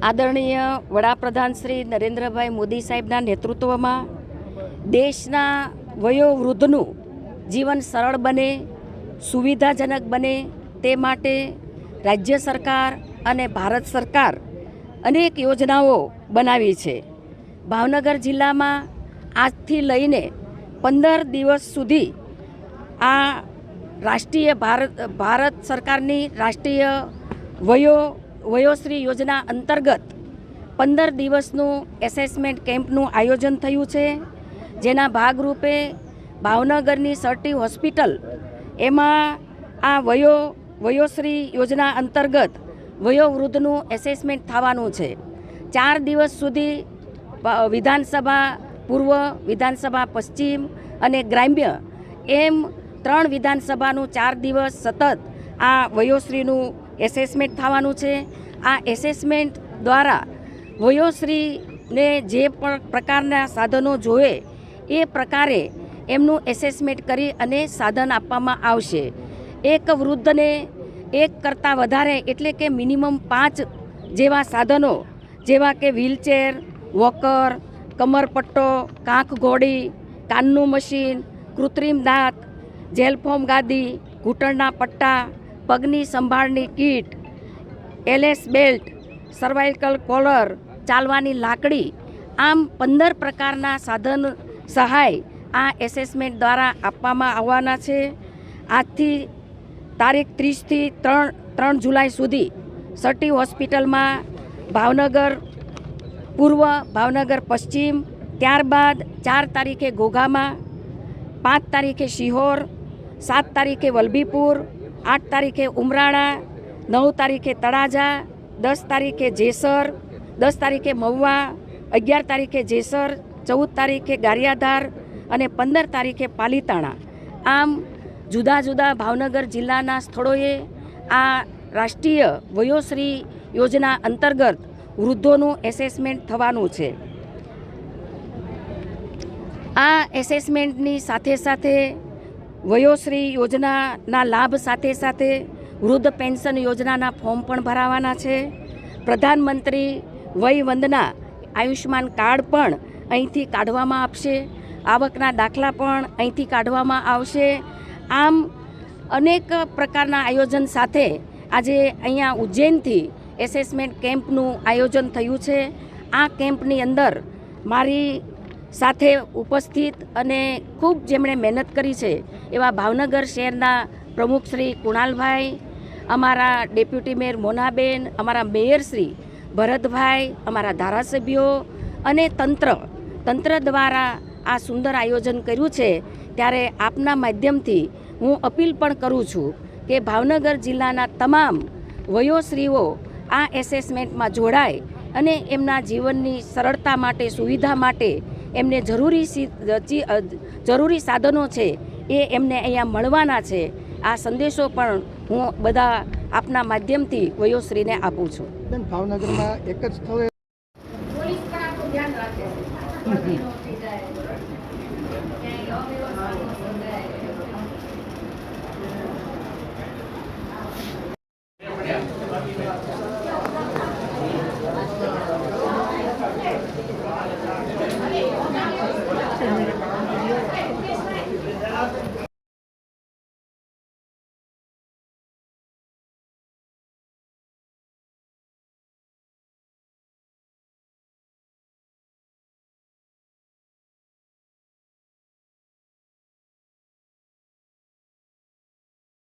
આદરણીય વડાપ્રધાન શ્રી નરેન્દ્રભાઈ મોદી સાહેબના નેતૃત્વમાં દેશના વયોવૃદ્ધનું જીવન સરળ બને, સુવિધાજનક બને તે માટે રાજ્ય સરકાર અને ભારત સરકાર અનેક યોજનાઓ બનાવી છે. ભાવનગર જિલ્લામાં આજથી લઈને પંદર દિવસ સુધી આ રાષ્ટ્રીય ભારત ભારત સરકારની રાષ્ટ્રીય વયો, વયોશ્રી યોજના અંતર્ગત પંદર દિવસનું એસેસમેન્ટ કેમ્પનું આયોજન થયું છે, જેના ભાગરૂપે ભાવનગરની સર્ટી હોસ્પિટલ, એમાં આ વયો, વયોશ્રી યોજના અંતર્ગત વયોવૃદ્ધનું એસેસમેન્ટ થવાનું છે. ચાર દિવસ સુધી વિધાનસભા પૂર્વ, વિધાનસભા પશ્ચિમ અને ગ્રામ્ય એમ ત્રણ વિધાનસભાનું ચાર દિવસ સતત આ વયોશ્રીનું એસેસમેન્ટ થવાનું છે. આ એસેસમેન્ટ દ્વારા વયોશ્રીને જે પણ પ્રકારના સાધનો જોઈએ એ પ્રકારે એમનું એસેસમેન્ટ કરી અને સાધન આપવામાં આવશે. એક વૃદ્ધને એક કરતાં વધારે એટલે કે મિનિમમ પાંચ જેવા સાધનો, જેવા કે વ્હીલચેર વોકર કમરપટ્ટો, કાંખ ઘોડી, કાનનું મશીન કૃત્રિમ દાંત જેલફોમ ગાદી, ઘૂંટણના પટ્ટા, પગની સંભાળની kit, LS belt, cervical collar, ચાલવાની લાકડી, આમ પંદર પ્રકારના સાધન સહાય આ એસેસમેન્ટ દ્વારા આપવામાં આવવાના છે. આજથી તારીખ ત્રીસથી ત્રણ ત્રણ જુલાઈ સુધી સટી હોસ્પિટલમાં ભાવનગર, પૂર્વ ભાવનગર પશ્ચિમ, ત્યારબાદ ચાર તારીખે ઘોઘામાં પાંચ તારીખે શિહોર સાત તારીખે વલભીપુર, આઠ તારીખે ઉમરાળા, નવ તારીખે તળાજા, દસ તારીખે જેસર, દસ તારીખે મહુવા, અગિયાર તારીખે જેસર, ચૌદ તારીખે ગારિયાધાર અને પંદર તારીખે પાલીતાણા. આમ જુદા જુદા ભાવનગર જિલ્લાના સ્થળોએ આ રાષ્ટ્રીય વયોશ્રી યોજના અંતર્ગત વૃદ્ધોનું એસેસમેન્ટ થવાનું છે. આ એસેસમેન્ટની સાથે સાથે વયોશ્રી યોજનાના લાભ સાથે સાથે વૃદ્ધ પેન્શન યોજનાના ફોર્મ પણ ભરાવાના છે. પ્રધાનમંત્રી વય વંદના આયુષ્યમાન કાર્ડ પણ અહીંથી કાઢવામાં આપશે. આવકના દાખલા પણ અહીંથી કાઢવામાં આવશે. આમ અનેક પ્રકારના આયોજન સાથે આજે અહીંયા ઉજ્જૈનથી એસેસમેન્ટ કેમ્પનું આયોજન થયું છે. આ કેમ્પની અંદર મારી સાથે ઉપસ્થિત અને ખૂબ જેમણે મહેનત કરી છે એવા ભાવનગર શહેરના પ્રમુખ શ્રી કુણાલભાઈ, અમારા ડેપ્યુટી મેયર મોનાબેન, અમારા મેયર શ્રી ભરતભાઈ, અમારા ધારાસભ્યો અને તંત્ર તંત્ર દ્વારા આ સુંદર આયોજન કર્યું છે. ત્યારે આપના માધ્યમથી હું અપીલ પણ કરું છું કે ભાવનગર જિલ્લાના તમામ વયોશ્રીઓ આ એસેસમેન્ટમાં જોડાય અને એમના જીવનની સરળતા માટે, સુવિધા માટે એમને જરૂરી જરૂરી સાધનો છે એ એમને અહીંયા મળવાના છે. આ સંદેશો પણ હું બધા આપના માધ્યમથી વયોશ્રીને આપું છું. બેન ભાવનગરમાં એક જ સ્થળે પોલીસ પણ આપણું ધ્યાન રાખે.